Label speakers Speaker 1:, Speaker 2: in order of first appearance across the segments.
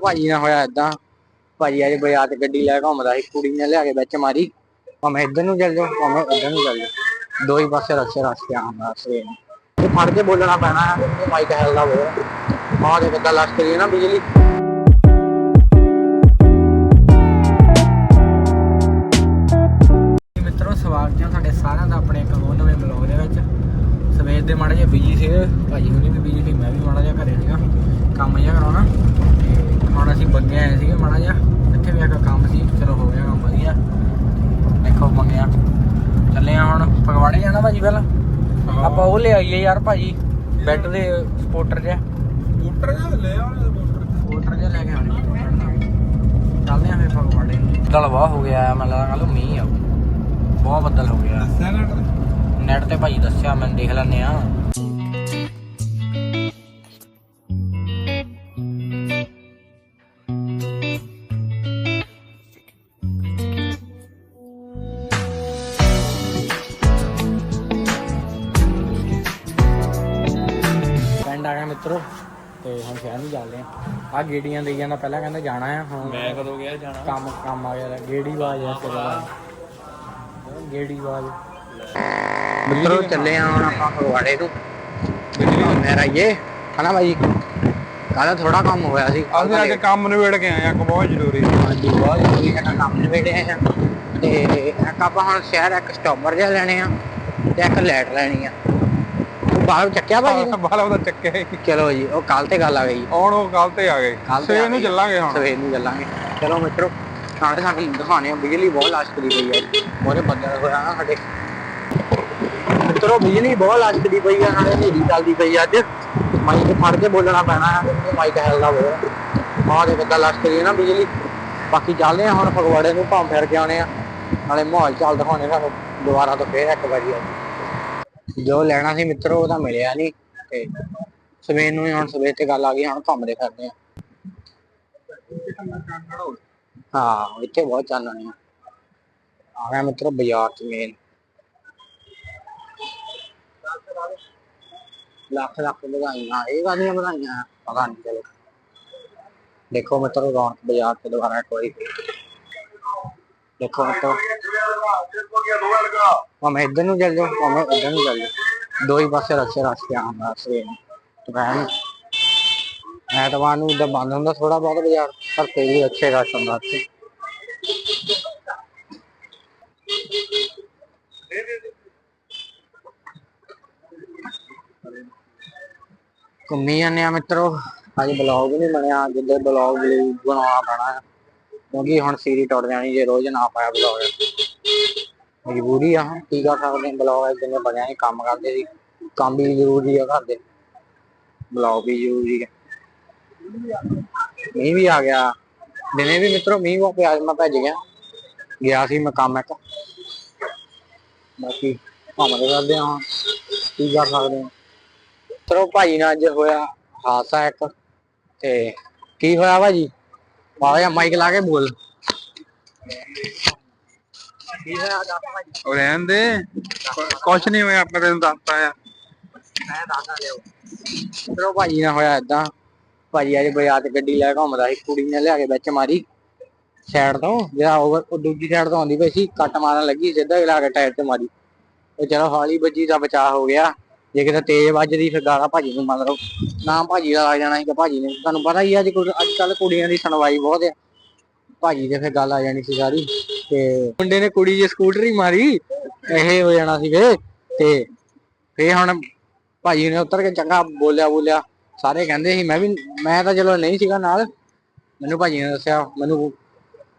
Speaker 1: ਭਾਜੀ ਨਾਲ ਹੋਇਆ ਏਦਾਂ। ਭਾਜੀ ਅਜੇ ਬਾਜ਼ਾਰ ਤੇ ਗੱਡੀ ਲੈ ਘੁੰਮਦਾ ਸੀ, ਕੁੜੀ ਨੇ ਲਿਆ ਕੇ ਵਿੱਚ ਮਾਰੀ। ਭਾਵੇਂ ਇੱਧਰ ਨੂੰ ਚੱਲ ਜਾਓ, ਭਾਵੇਂ ਉੱਧਰ ਨੂੰ ਚੱਲ ਜਾਓ। ਦੋ ਹੀ ਪਾਸੇ ਰਸਤੇ ਰਸਤੇ ਆਉਂਦਾ ਸਵੇਰ ਨੂੰ ਤੇ ਫੜ ਕੇ ਬੋਲਣਾ ਪੈਣਾ ਹੈ ਕਿ ਮਾਈਕ ਹਿਲਦਾ ਬਹੁਤ। ਆਹ ਦੇ ਕਿੱਦਾਂ ਲਸ਼ਕਰੀ ਹੈ ਨਾ ਬਿਜਲੀ। ਆਪਾਂ ਉਹ ਲੈ ਆਈਏ ਯਾਰ ਭਾਜੀ ਬੈੱਡ ਦੇ ਸਪੋਰਟਰ ਜਿਹਾ।
Speaker 2: ਮੋਟਰ ਜਾਂ ਲੈ ਆਉਣੇ
Speaker 1: ਸਪੋਰਟਰ। ਜਿਹਾ ਲੈ ਕੇ ਆਉਣੇ ਚੱਲਦੇ ਆ ਫਿਰ ਫਗਵਾੜੇ ਬੱਦਲ ਵਾਹ ਹੋ ਗਿਆ ਮੈਨੂੰ ਲੱਗਦਾ ਕੱਲ ਮੀਂਹ ਆਊ ਬਹੁਤ ਬੱਦਲ ਹੋ ਗਿਆ।
Speaker 2: ਦੱਸਿਆ ਨਾ
Speaker 1: ਨੈਟ ਤੇ ਭਾਜੀ ਦੱਸਿਆ ਮੈਂ ਦੇਖ ਲੈਨੇ ਆ। ਸ਼ਹਿਰ ਨੂੰ ਚੱਲਦੇ ਆ। ਆ ਗੇੜੀਆਂ ਦੇਈ ਜਾਂਦਾ ਪਹਿਲਾਂ ਕਹਿੰਦਾ ਜਾਣਾ ਆ ਹੁਣ
Speaker 2: ਮੈਂ ਕਦੋਂ ਗਿਆ ਜਾਣਾ?
Speaker 1: ਕੰਮ ਕੰਮ ਆ ਗਿਆ ਗੇੜੀ ਬਾਜ ਆ ਤੇਰਾ ਗੇੜੀ ਬਾਜ ਮਿੱਤਰੋ ਚੱਲੇ ਆ ਹੁਣ ਆਪਾਂ ਫਗਵਾੜੇ ਨੂੰ। ਮੇਰਾ ਇਹ ਹਨਾ ਭਾਈ ਕੱਲ ਥੋੜਾ ਕੰਮ ਹੋਇਆ ਸੀ।
Speaker 2: ਅਸੀਂ ਅੱਜ ਕੰਮ ਨਿਬੇੜ ਕੇ ਆਏ ਆ ਕੋ ਬਹੁਤ ਜ਼ਰੂਰੀ ਸੀ।
Speaker 1: ਹਾਂਜੀ ਬਹੁਤ ਜ਼ਰੂਰੀ ਹੈ ਕੰਮ ਨਿਬੇੜੇ ਆ। ਤੇ ਇੱਕ ਆਪਾਂ ਹੁਣ ਸ਼ਹਿਰ ਇੱਕ ਸਟਾਪਰ ਜਿਹਾ ਲੈਣੇ ਆ ਤੇ ਇੱਕ ਲਾਈਟ ਲੈਣੀ ਆ। ਬਾਹਰ ਚੱਕਿਆ ਭਾਜੀ? ਨੇ?
Speaker 2: ਬਾਲਾ ਉਹਦਾ ਚੱਕਿਆ ਹੀ।
Speaker 1: ਚਲੋ ਜੀ ਉਹ ਕੱਲ ਤੇ ਗੱਲ ਆ ਗਈ।
Speaker 2: ਹੁਣ ਉਹ ਕੱਲ ਤੇ ਆ ਗਏ ਸਵੇਰ ਨੂੰ ਚੱਲਾਂਗੇ ਹੁਣ।
Speaker 1: ਸਵੇਰ ਨੂੰ ਚੱਲਾਂਗੇ। ਚਲੋ ਮਿੱਤਰੋ ਨਾਲੇ ਸਾਨੂੰ ਦਿਖਾਣੇ ਆ ਬਿਜਲੀ ਬਹੁਤ ਲਾਸ਼ਕਦੀ ਪਈ ਹੈ ਉਹਦੇ ਬੱਦਲ ਹੋਇਆ ਨਾ ਸਾਡੇ। ਮਿੱਤਰੋ ਬਿਜਲੀ ਬਹੁਤ ਲਾਸ਼ਕਦੀ ਪਈ ਹੈ ਨਾਲੇ ਹਨੇਰੀ ਚੱਲਦੀ ਪਈ ਆ ਅੱਜ। ਮਾਈਕ ਫੜ ਕੇ ਬੋਲਣਾ ਪੈਣਾ ਹੈ ਮਾਈਕ ਹਿਲਦਾ ਬਹੁਤ। ਆਹ ਦੇ ਕਿੱਦਾਂ ਲਾਸ਼ਕਦੀ ਹੈ ਨਾ ਬਿਜਲੀ। ਬਾਕੀ ਚੱਲਦੇ ਆ ਹੁਣ ਫਗਵਾੜੇ ਨੂੰ ਘੁੰਮ ਫਿਰ ਕੇ ਆਉਣੇ ਆ। ਨਾਲੇ ਮਾਹੌਲ ਚੱਲ ਦਿਖਾਉਣੇ ਸਾਨੂੰ। ਦੁਬਾਰਾ ਤੋਂ ਫੇਰ ਇੱਕ ਵਾਰੀ ਅੱਜ ਜੋ ਲੈਣਾ ਸੀ ਮਿੱਤਰੋ, ਉਹ ਤਾਂ ਮਿਲਿਆ ਨਹੀਂ ਤੇ ਸਵੇਰ ਨੂੰ ਹੀ ਹੁਣ ਸਵੇਰ ਤੇ ਗੱਲ ਆ ਗਈ, ਹੁਣ ਘੁੰਮਦੇ ਫਿਰਦੇ ਆ। ਹਾਂ, ਇੱਥੇ ਬਹੁਤ ਚਾਨਣੇ ਆ। ਆ ਗਿਆ ਮਿੱਤਰੋ, ਬਾਜ਼ਾਰ ਚ ਮੇਨ ਲੱਖ ਲੱਖ ਵਧਾਈਆਂ, ਇਹ ਕਾਹਦੀਆਂ ਵਧਾਈਆਂ? ਪਤਾ ਨਹੀਂ ਚਲੋ। ਦੇਖੋ ਮਿੱਤਰੋ, ਰੌਣਕ ਬਾਜ਼ਾਰ ਤੇ ਦੁਬਾਰਾ ਕੋਈ ਦੇਖੋ ਮਿੱਤਰੋ। ਭਾਵੇਂ ਇੱਧਰ ਨੂੰ ਚੱਲ ਜਾਓ, ਭਾਵੇਂ ਉੱਧਰ ਨੂੰ ਚੱਲ ਜਾਓ। ਦੋ ਹੀ ਪਾਸੇ ਰਸਤੇ ਰਸਤੇ ਆਉਂਦਾ ਸਵੇਰ ਨੂੰ ਦੁਪਹਿਰ ਨੂੰ, ਐਤਵਾਰ ਨੂੰ ਉਧਰ ਬੰਦ ਹੁੰਦਾ ਥੋੜਾ ਬਹੁਤ ਬਾਜ਼ਾਰ, ਪਰ ਫਿਰ ਵੀ ਅੱਛੇ ਰਸ਼ ਹੁੰਦਾ ਉੱਥੇ। ਘੁੰਮੀ ਜਾਂਦੇ ਆ ਮਿੱਤਰੋ। ਅੱਜ ਬਲੌਗ ਨਹੀਂ ਬਣਿਆ, ਜਿੱਦੇ ਬਲੌਗ ਬਣਾਉਣਾ ਪੈਣਾ ਕਿਉਂਕਿ ਹੁਣ ਸੀਰੀ ਟੁੱਟ ਜਾਣੀ ਜੇ ਰੋਜ਼ ਨਾ ਪਾਇਆ ਬਲੌਗ ਮਜਬੂਰੀ ਆ ਕੀ ਕਰ ਸਕਦੇ ਹਾਂ ਬਲੌਗ ਜਿੰਨੇ ਬਣਿਆ ਸੀ ਕੰਮ ਕਰਦੇ ਸੀ। ਕੰਮ ਵੀ ਜ਼ਰੂਰੀ ਆ ਘਰ ਦੇ। ਬਲੌਗ ਵੀ ਜ਼ਰੂਰੀ ਹੈ ਮੀਂਹ ਵੀ ਆ ਗਿਆ। ਦਿਨੇ ਵੀ ਮਿੱਤਰੋ ਮੀਂਹ ਵਾ ਪਿਆ ਮੈਂ ਭੱਜ ਗਿਆ। ਗਿਆ ਸੀ ਮੈਂ ਕੰਮ ਇੱਕ। ਬਾਕੀ ਘੁੰਮਦੇ ਕਰਦੇ ਹਾਂ ਕੀ ਕਰ ਸਕਦੇ ਹਾਂ ਮਿੱਤਰੋ ਭਾਈ ਨਾਲ ਅੱਜ ਹੋਇਆ ਹਾਦਸਾ ਇੱਕ। ਤੇ ਕੀ ਹੋਇਆ ਭਾਜੀ? ਆਇਆ ਮਾਈਕ ਲਾ ਕੇ ਬੋਲ। ਕੀ ਹੋਇਆ ਦੱਸ ਭਾਜੀ
Speaker 2: ਉਹ ਰਹਿਣ ਦੇ। ਕੁਛ ਨਹੀਂ ਹੋਇਆ ਆਪਾਂ ਤੈਨੂੰ ਦੱਸਤਾ ਆ।
Speaker 1: ਮੈਂ ਦੱਸਦਾ ਲਿਓ ਚਲੋ ਭਾਜੀ ਨਾਲ ਹੋਇਆ ਏਦਾਂ। ਭਾਜੀ ਅੱਜ ਬਾਜ਼ਾਰ ਤੇ ਗੱਡੀ ਲੈ ਕੇ ਘੁੰਮਦਾ ਸੀ ਕੁੜੀ ਨੇ ਲਿਆ ਕੇ ਵਿੱਚ ਮਾਰੀ ਸਾਈਡ ਤੋਂ। ਜਿਹੜਾ ਉਹ ਦੂਜੀ ਸਾਈਡ ਤੋਂ ਆਉਂਦੀ ਪਈ ਸੀ ਕੱਟ ਮਾਰਨ ਲੱਗੀ ਸਿੱਧਾ ਹੀ ਲਾ ਕੇ ਟਾਇਰ ਤੇ ਮਾਰੀ। ਉਹ ਚਲੋ ਹੌਲੀ ਵੱਜੀ ਦਾ ਬਚਾਅ ਹੋ ਗਿਆ। ਜੇ ਕਿਤੇ ਤੇਜ਼ ਵੱਜਦੀ ਫਿਰ ਗਾਲਾਂ ਭਾਜੀ ਨੂੰ ਮਤਲਬ ਨਾ ਭਾਜੀ ਦਾ ਲੱਗ ਜਾਣਾ ਸੀ ਕਿ ਭਾਜੀ ਨੇ। ਤੁਹਾਨੂੰ ਪਤਾ ਹੀ ਆ ਅੱਜ ਅੱਜ ਕੱਲ ਕੁੜੀਆਂ ਦੀ ਸੁਣਵਾਈ ਬਹੁਤ ਆ। ਭਾਜੀ ਦੇ ਫਿਰ ਗੱਲ ਆ ਜਾਣੀ ਸੀ ਸਾਰੀ। ਤੇ ਮੁੰਡੇ ਨੇ ਕੁੜੀ ਜੇ ਸਕੂਟਰੀ ਮਾਰੀ ਇਹ ਹੋ ਜਾਣਾ ਸੀ ਵੇ ਤੇ ਫੇ ਹੁਣ ਭਾਜੀ ਨੇ ਉੱਤਰ ਕੇ ਚੰਗਾ ਬੋਲਿਆ ਬੋਲਿਆ ਸਾਰੇ ਕਹਿੰਦੇ ਸੀ ਮੈਂ ਵੀ ਮੈਂ ਤਾਂ ਚਲੋ ਨਹੀਂ ਸੀਗਾ ਨਾਲ ਮੈਨੂੰ ਭਾਜੀ ਨੇ ਦੱਸਿਆ ਮੈਨੂੰ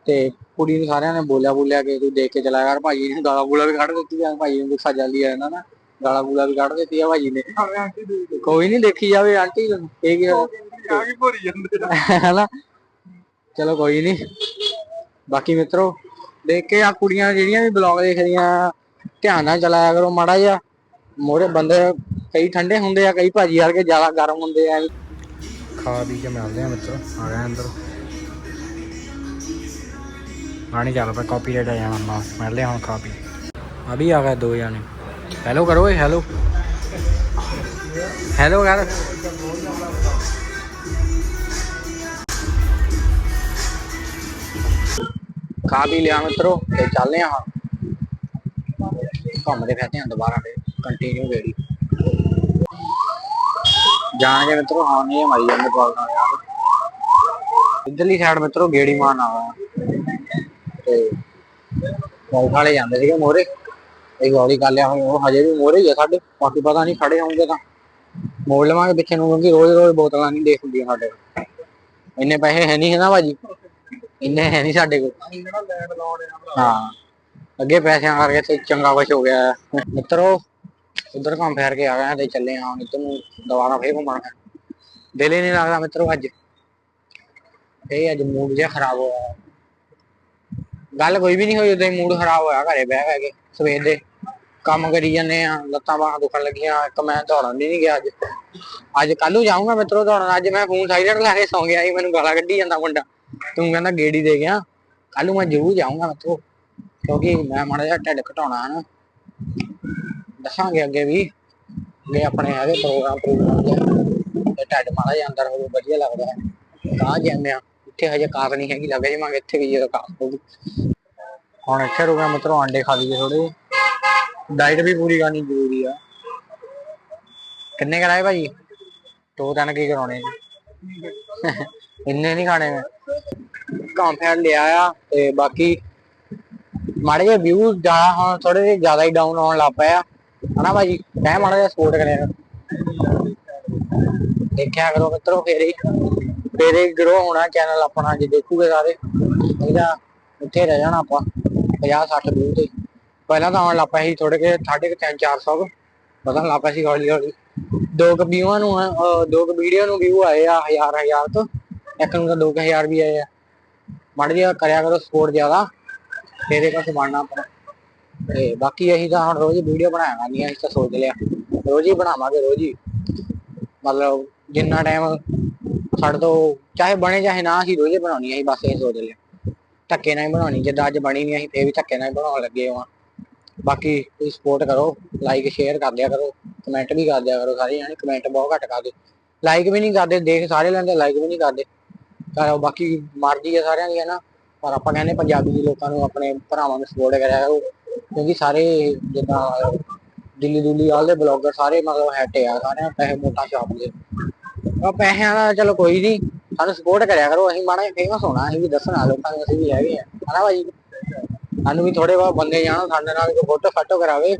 Speaker 1: ਤੇ ਕੁੜੀ ਨੂੰ ਸਾਰਿਆਂ ਨੇ ਬੋਲਿਆ ਬੋਲਿਆ ਕਿ ਤੂੰ ਦੇਖ ਕੇ ਚਲਾ ਕਰ ਭਾਜੀ ਨੇ ਗਾਲਾਂ ਗੂਲਾ ਵੀ ਕੱਢ ਦਿੱਤੀ ਆ ਭਾਜੀ ਨੂੰ ਗੁੱਸਾ ਜਲਦੀ ਆ ਜਾਂਦਾ ਨਾ ਗਾਲਾਂ ਗੂਲਾ ਵੀ ਕੱਢ ਦਿੱਤੀ ਆ ਭਾਜੀ ਨੇ। ਕੋਈ ਨਹੀਂ ਦੇਖੀ ਜਾਵੇ ਆਂਟੀ ਇਹ ਕੀ?
Speaker 2: ਆ? ਕੀ ਭੋਰੀ ਜਾਂਦੇ
Speaker 1: ਹਨਾ? ਚਲੋ ਕੋਈ ਨਹੀਂ ਬਾਕੀ ਮਿੱਤਰੋ ਦੇਖ ਕੇ ਆ ਕੁੜੀਆਂ ਜਿਹੜੀਆਂ ਵੀ ਬਲੌਗ ਦੇਖਦੀਆਂ ਧਿਆਨ ਨਾਲ ਚਲਾਇਆ ਕਰੋ ਮਾੜਾ ਜਿਹਾ। ਮੋਰੇ ਬੰਦੇ ਕਈ ਠੰਡੇ ਹੁੰਦੇ ਆ, ਕਈ ਭਾਜੀ ਵਰਗੇ ਜ਼ਿਆਦਾ ਗਰਮ ਹੁੰਦੇ ਆ। ਖਾ ਪੀ ਕੇ ਮਿਲਦੇ ਆ ਮਿੱਤਰੋ ਆ ਗਿਆ ਅੰਦਰ। ਆਣੀ ਚੱਲ ਪਿਆ ਕਾਪੀਰਾਈਟ ਆ ਜਾਣਾ ਬਸ ਮਿਲ ਲਿਆ ਹੁਣ ਖਾ ਪੀ। ਆ ਵੀ ਆ ਗਏ ਦੋ ਜਾਣੇ। ਹੈਲੋ ਕਰੋ ਏ ਹੈਲੋ ਹੈਲੋ ਕਰ। ਖਾ ਪੀ ਲਿਆ ਮਿੱਤਰੋ ਤੇ ਚੱਲਦੇ ਆ ਘੁੰਮਦੇ ਫਿਰਦੇ ਆ ਦੁਬਾਰਾ ਫੇਰ ਕੰਟੀਨਿਊ ਗੇੜੀ ਜਾਣਗੇ ਮਿੱਤਰੋ ਹਾਂ ਨਹੀਂ ਮਾਰੀ ਜਾਂਦੇ ਬਾਲ ਨਾਲ ਯਾਰ। ਇੱਧਰਲੀ ਸਾਈਡ ਮਿੱਤਰੋ, ਗੇੜੀ ਮਾਰਨ ਆਵਾ ਤੇ ਬਾਲ ਵਾਲੇ ਜਾਂਦੇ ਸੀਗੇ ਮੋਰੇ ਇਹ ਗੋਲੀ ਕਰ ਲਿਆ ਉਹ ਹਜੇ ਵੀ ਮੋਰੇ ਹੀ ਆ ਸਾਡੇ। ਬਾਕੀ ਪਤਾ ਨਹੀਂ ਖੜੇ ਹੋਣਗੇ ਤਾਂ। ਮੋੜ ਲਵਾਂਗੇ ਪਿੱਛੇ ਨੂੰ, ਕਿਉਂਕਿ ਰੋਜ਼ ਰੋਜ਼ ਬੋਤਲਾਂ ਨਹੀਂ ਦੇਖ ਹੁੰਦੀਆਂ ਸਾਡੇ। ਕੋਲ ਇੰਨੇ ਪੈਸੇ ਹੈ ਨਹੀਂ ਹੈ ਨਾ ਭਾਜੀ। ਇੰਨੇ ਹੈ ਨਹੀਂ ਸਾਡੇ ਕੋਲ। ਹਾਂ। ਅੱਗੇ ਪੈਸਿਆਂ ਕਰਕੇ ਤੇ ਚੰਗਾ ਕੁਛ ਹੋ ਗਿਆ। ਹੈ। ਮਿੱਤਰੋ ਉਧਰ ਘੁੰਮ ਫੇਰ ਕੇ ਆ ਗਏ ਆ ਤੇ ਚੱਲੇ ਆ ਇੱਧਰ ਨੂੰ ਦੁਬਾਰਾ ਫੇਰ ਘੁੰਮਣ ਦਿਲ ਹੀ ਨਹੀਂ ਲੱਗਦਾ ਮਿੱਤਰੋ ਅੱਜ। ਇਹ ਅੱਜ ਮੂਡ ਜਿਹਾ ਖਰਾਬ ਹੋਇਆ। ਗੱਲ ਕੋਈ ਵੀ ਨਹੀਂ ਹੋਈ ਉਦੋਂ ਮੂਡ ਖਰਾਬ ਹੋਇਆ ਘਰੇ ਬਹਿ ਬਹਿ ਕੇ ਸਵੇਰ ਦੇ ਕੰਮ ਕਰੀ ਜਾਂਦੇ ਆ ਲੱਤਾਂ ਬਾਹਾਂ ਦੁਖਣ ਲੱਗੀਆਂ ਇੱਕ ਮੈਂ ਦੌੜਨ ਨਹੀਂ ਗਿਆ ਅੱਜ। ਅੱਜ ਕੱਲ ਜਾਊਂਗਾ ਮਿੱਤਰੋ ਦੌੜਨ ਅੱਜ ਮੈਂ ਫੋਨ ਸਾਈਲੈਂਟ ਲਾ ਕੇ ਸੌਂ ਗਿਆ ਸੀ ਮੈਨੂੰ ਗਾਲਾਂ ਕੱਢੀ ਜਾਂਦਾ ਮੁੰਡਾ। ਤੂੰ ਕਹਿੰਦਾ ਗੇੜੀ ਦੇ ਗਿਆ। ਕੱਲ ਨੂੰ ਮੈਂ ਜ਼ਰੂਰ ਜਾਊਂਗਾ ਮਿੱਤਰੋ ਕਿਉਂਕਿ ਮੈਂ ਮਾੜਾ ਜਿਹਾ ਢਿੱਡ ਘਟਾਉਣਾ ਹੈ ਨਾ। ਦੱਸਾਂਗੇ ਅੱਗੇ ਵੀ, ਅੱਗੇ ਆਪਣੇ ਹੈਗੇ ਪ੍ਰੋਗਰਾਮ ਪ੍ਰੋਗਰਾਮ ਤੇ ਢਿੱਡ ਮਾੜਾ ਜਿਹਾ ਅੰਦਰ ਵਧੀਆ ਲੱਗਦਾ। ਹੈ ਕਾ ਜਾਂਦੇ ਆ ਇੱਥੇ ਹਜੇ ਕਾਰ ਨਹੀਂ ਹੈਗੀ, ਲੱਗੇ ਜਿਵਾਂਗੇ ਇੱਥੇ ਗਈ ਤਾਂ ਕਾਰ ਹੋਊਗੀ। ਹੁਣ ਇੱਥੇ ਰੁਕਿਆ ਮਤਲਬ ਆਂਡੇ ਖਾ ਲਈਏ ਥੋੜੇ ਡਾਈਟ ਵੀ ਪੂਰੀ ਕਰਨੀ ਜ਼ਰੂਰੀ ਆ। ਕਿੰਨੇ ਕਰਾਏ ਭਾਜੀ? ਦੋ ਤਿੰਨ ਕੀ ਕਰਾਉਣੇ? ਇੰਨੇ ਨਹੀਂ ਖਾਣੇ ਮੈਂ। ਘਾਮ ਲਿਆ ਆ ਤੇ ਬਾਕੀ ਮਾੜੇ ਜਿਹੇ ਵਿਊ ਜ਼ਿਆਦਾ ਹੁਣ ਥੋੜੇ ਜਿਹੇ ਜ਼ਿਆਦਾ ਹੀ ਡਾਊਨ ਆਉਣ ਲੱਗ ਪਏ ਆ। ਹਨਾ ਭਾਜੀ ਮੈਂ ਮਾੜਾ ਜਿਹਾ ਸਪੋਰਟ ਕਰਿਆ। ਦੇਖਿਆ ਕਰੋ ਮਿੱਤਰੋ, ਫੇਰ ਹੀ ਫੇਰ ਹੀ ਗਰੋ ਹੋਣਾ ਚੈਨਲ ਆਪਣਾ, ਜੇ ਦੇਖੂਗੇ ਸਾਰੇ। ਇਹਦਾ ਉੱਥੇ ਰਹਿ ਜਾਣਾ ਆਪਾਂ 50 60 ਵਿਊ ਤੇ। ਪਹਿਲਾਂ ਤਾਂ ਆਉਣ ਲੱਗ ਪਿਆ ਸੀ ਥੋੜੇ ਕੇ, ਸਾਢੇ ਕੁ ਤਿੰਨ 400 ਵਧਣ ਲੱਗ ਪਿਆ ਸੀ ਹੌਲੀ ਹੌਲੀ। ਦੋ ਕੁ ਵਿਊਆਂ ਨੂੰ ਦੋ ਕੁ ਵੀਡੀਓ ਨੂੰ ਵਿਊ ਆਏ ਆ ਹਜ਼ਾਰ ਹਜ਼ਾਰ ਤੋਂ। ਇੱਕ ਨੂੰ ਤਾਂ ਦੋ ਕੁ ਹਜ਼ਾਰ ਵੀ ਆਏ ਆ। ਮਾੜਾ ਜਿਹਾ ਕਰਿਆ ਕਰੋ ਸਪੋਰਟ ਜ਼ਿਆਦਾ, ਫੇਰ ਇਹ ਬਣਨਾ ਆਪਣਾ ਤੇ ਬਾਕੀ ਅਸੀਂ ਤਾਂ ਹੁਣ ਰੋਜ਼ ਵੀਡੀਓ ਬਣਾਇਆ ਨਹੀਂ ਅਸੀਂ ਤਾਂ ਸੋਚ ਲਿਆ। ਰੋਜ਼ ਹੀ ਬਣਾਵਾਂਗੇ, ਰੋਜ਼ ਹੀ। ਮਤਲਬ ਜਿੰਨਾ ਟਾਈਮ ਸਾਡੇ ਤੋਂ ਚਾਹੇ ਬਣੇ, ਚਾਹੇ ਨਾ, ਅਸੀਂ ਰੋਜ਼ ਹੀ ਬਣਾਉਣੀ ਅਸੀਂ ਬਸ ਇਹ ਸੋਚ ਲਿਆ। ਧੱਕੇ ਨਾਲ ਹੀ ਬਣਾਉਣੀ, ਜਿੱਦਾਂ ਅੱਜ ਬਣੀ ਨਹੀਂ, ਅਸੀਂ ਫੇਰ ਵੀ ਧੱਕੇ ਨਾਲ ਹੀ ਬਣਾਉਣ ਲੱਗੇ ਹਾਂ। ਬਾਕੀ ਤੁਸੀਂ ਸਪੋਰਟ ਕਰੋ ਲਾਈਕ ਸ਼ੇਅਰ ਕਰ ਦਿਆ ਕਰੋ ਕਮੈਂਟ ਵੀ ਕਰ ਦਿਆ ਕਰੋ ਸਾਰੇ ਜਾਣੇ ਕਮੈਂਟ ਬਹੁਤ ਘੱਟ ਕਰਦੇ ਲਾਈਕ ਵੀ ਨਹੀਂ ਕਰਦੇ, ਦੇਖ, ਸਾਰੇ ਲੈਂਦੇ ਲਾਈਕ ਵੀ ਨਹੀਂ ਕਰਦੇ। ਕਰੋ ਬਾਕੀ ਮਰਜ਼ੀ ਹੈ ਸਾਰਿਆਂ ਦੀ, ਹੈ ਨਾ? ਪਰ ਆਪਾਂ ਕਹਿੰਦੇ ਪੰਜਾਬੀ ਦੇ ਲੋਕਾਂ ਨੂੰ ਆਪਣੇ ਭਰਾਵਾਂ ਨੂੰ ਸਪੋਰਟ ਕਰਿਆ ਕਰੋ, ਕਿਉਂਕਿ ਸਾਰੇ ਜਿੱਦਾਂ ਦਿੱਲੀ ਦੁੱਲੀ ਵਾਲੇ ਬਲੌਗਰ ਸਾਰੇ ਮਤਲਬ ਹੈਟੇ ਆ ਸਾਰੇ ਪੈਸੇ ਮੋਟਾ ਛਾਪਦੇ ਆ ਪੈਸਿਆਂ ਦਾ ਚਲੋ ਕੋਈ ਨਹੀਂ ਸਾਨੂੰ ਸਪੋਰਟ ਕਰਿਆ ਕਰੋ, ਅਸੀਂ ਮਾੜਾ ਫੇਮਸ ਹੋਣਾ, ਅਸੀਂ ਵੀ ਦੱਸਣਾ, ਲੋਕਾਂ ਨੂੰ ਅਸੀਂ ਵੀ ਹੈਗੇ ਆ, ਹਨਾ ਭਾਈ ਸਾਨੂੰ ਵੀ ਥੋੜੇ ਬਹੁਤ ਬੰਦੇ ਜਾਣ, ਸਾਡੇ ਨਾਲ ਕੋਈ ਫੋਟੋ ਫਾਟੋ ਕਰਾਵੇ।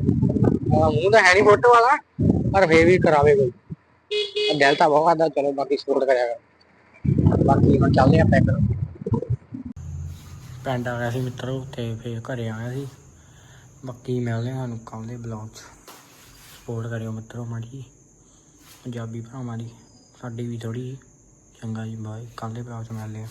Speaker 1: ਮੂੰਹ ਤਾਂ ਹੈ ਨਹੀਂ ਫੋਟੋ ਵਾਲਾ, ਪਰ ਫੇਰ ਵੀ ਕਰਾਵੇ ਕੋਈ। ਦਿਲ ਤਾਂ ਬਹੁਤ ਆਦਾ ਚਲੋ ਬਾਕੀ ਸਪੋਰਟ ਕਰਿਆ ਕਰੋ। ਬਾਕੀ ਹੁਣ ਚੱਲਦੇ ਆ ਪੈਕ ਪਿੰਡ ਆ ਗਿਆ ਸੀ ਮਿੱਤਰੋ, ਤੇ ਫੇਰ ਘਰੇ ਆਇਆ ਸੀ। ਬਾਕੀ ਮਿਲਦੇ ਹਾਂ ਤੁਹਾਨੂੰ ਕੱਲ੍ਹ ਦੇ ਬਲੌਗ 'ਚ। ਸਪੋਰਟ ਕਰਿਓ ਮਿੱਤਰੋ ਮਾੜੀ ਪੰਜਾਬੀ ਭਰਾਵਾਂ ਦੀ। ਸਾਡੀ ਵੀ ਥੋੜੀ ਚੰਗਾ ਜੀ ਬਾਏ ਕੱਲ ਦੇ ਬਲੌਗ 'ਚ ਮਿਲਦੇ ਹਾਂ।